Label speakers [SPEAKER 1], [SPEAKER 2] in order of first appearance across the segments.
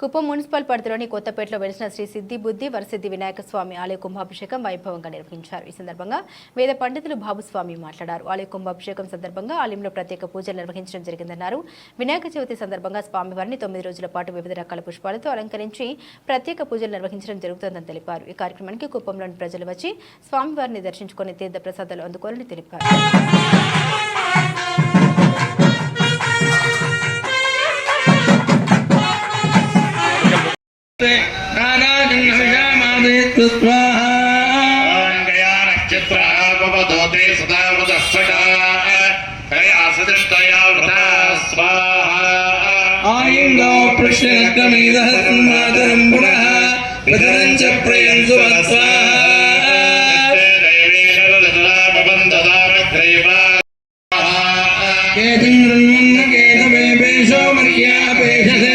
[SPEAKER 1] Kuppam municipal పరిధిలోని కొత్తపేటలో వెలిసిన శ్రీ సిద్ధి బుద్ధి వరసిద్ధి వినాయక స్వామి ఆలయ కుంభాభిషేకం వైభవంగా నిర్వహించారు. ఈ సందర్భంగా వేద పండితులు బాబుస్వామి మాట్లాడారు. ఆలయ కుంభాభిషేకం సందర్భంగా ఆలయంలో ప్రత్యేక పూజలు నిర్వహించడం జరిగిందన్నారు. వినాయక చవితి సందర్భంగా స్వామివారిని తొమ్మిది రోజుల పాటు వివిధ రకాల పుష్పాలతో అలంకరించి ప్రత్యేక పూజలు నిర్వహించడం జరుగుతుందని తెలిపారు. ఈ కార్యక్రమానికి కుప్పంలోని ప్రజలు వచ్చి స్వామివారిని దర్శించుకుని తీర్థ ప్రసాదాలు అందుకోవాలని తెలిపారు.
[SPEAKER 2] नक्षत्रापवदोते सदा वदस्सका कया सदृष्टया वृता स्वाहा
[SPEAKER 3] आयुङ्गो प्रश्नक्रमेदः तन्मातरं पुनः पितरं च प्रयन्तु स्वाहा केतिं रन्मन्न केतमेपेशो मर्यापेशसे समुषद्वरजायिता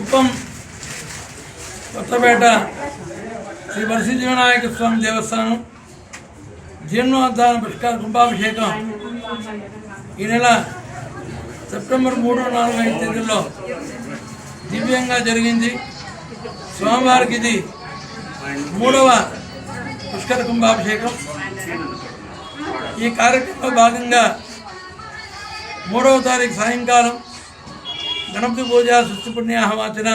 [SPEAKER 3] కుప్పం కొత్తపేట శ్రీ వరసిద్ధి వినాయక స్వామి దేవస్థానం. జీర్ణోద్ధాన పుష్కర కుంభాభిషేకం ఈ నెల సెప్టెంబర్ మూడు నాలుగు ఐదు తేదీల్లో దివ్యంగా జరిగింది. స్వామివారికి ఇది మూడవ పుష్కర కుంభాభిషేకం. ఈ కార్యక్రమంలో భాగంగా మూడవ తారీఖు సాయంకాలం గణపతి పూజ సృష్టి పుణ్యాహవాచన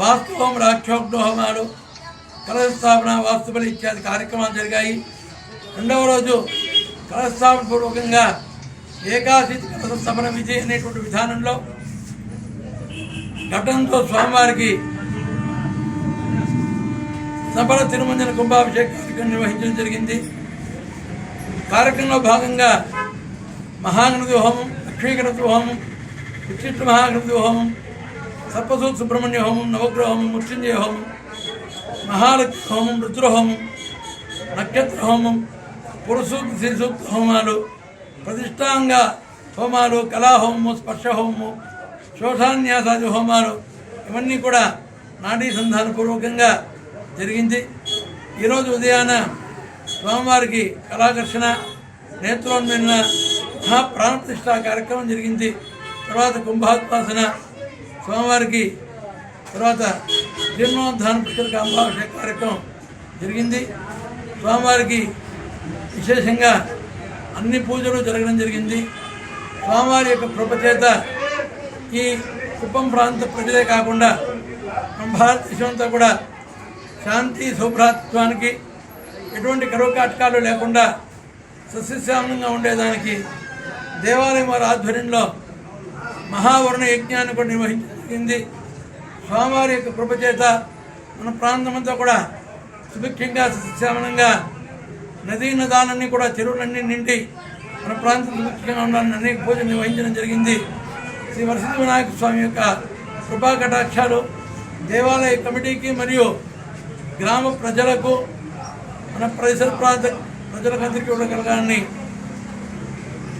[SPEAKER 3] వాస్తవం రాక్షోగ్న కలశస్థాపన వాస్తుపలి ఇత్యాది కార్యక్రమాలు జరిగాయి. రెండవ రోజు కలశస్థాపన పూర్వకంగా ఏకాశి కలశ స్థాపన విధి అనేటువంటి విధానంలో ఘటనతో స్వామివారికి సబల తిరుమంజన కుంభాభిషేక కార్యక్రమం నిర్వహించడం జరిగింది. కార్యక్రమంలో భాగంగా మహాగణపతి హోమం లక్ష్మీగణపతి హోమం విశిష్ట మహాగ్రంథి హోమం సర్పసూత్ సుబ్రహ్మణ్య హోమం నవగ్రహ హోమం మృత్యుంజయ హోమం మహాలక్ష్మి హోమం రుద్రహోమం నక్షత్ర హోమం పురుసూక్తి శ్రీసూక్త హోమాలు ప్రతిష్టాంగ హోమాలు కళాహోమము స్పర్శ హోమము శోషాన్యాసాది హోమాలు ఇవన్నీ కూడా నాడీ సంధానపూర్వకంగా జరిగింది. ఈరోజు ఉదయాన స్వామివారికి కళాకర్షణ నేత్రోన్మైన మహాప్రాణప్రతిష్ఠ కార్యక్రమం జరిగింది. తర్వాత కుంభాత్పాసన స్వామివారికి తర్వాత జీర్ణోద్ధాన పుస్తక కాంబాభిషేక కార్యక్రమం జరిగింది. స్వామివారికి విశేషంగా అన్ని పూజలు జరగడం జరిగింది. స్వామివారి యొక్క కృపచేత ఈ కుప్పం ప్రాంత ప్రజలే కాకుండా మన కూడా శాంతి శుభ్రాత్వానికి ఎటువంటి కరువు కాటకాలు లేకుండా సస్యశ్యామలంగా ఉండేదానికి దేవాలయం వారి ఆధ్వర్యంలో మహావరుణ యజ్ఞాన్ని కూడా నిర్వహించింది. స్వామివారి యొక్క కృపచేత మన ప్రాంతమంతా కూడా సుభిక్షంగా సస్యశ్యామలంగా నదీ నదాలన్నీ కూడా చెరువులన్నీ నిండి మన ప్రాంతం సుభిక్షంగా ఉండాలని అనేక పూజలు నిర్వహించడం జరిగింది. శ్రీ వరసిద్ధి వినాయక స్వామి యొక్క కృపా కటాక్షాలు దేవాలయ కమిటీకి మరియు గ్రామ ప్రజలకు మన పరిసర ప్రాంత ప్రజలకు అందరికీ ఉండగలగాలని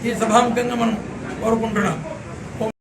[SPEAKER 3] ఈ సభాముఖంగా మనం కోరుకుంటున్నాం.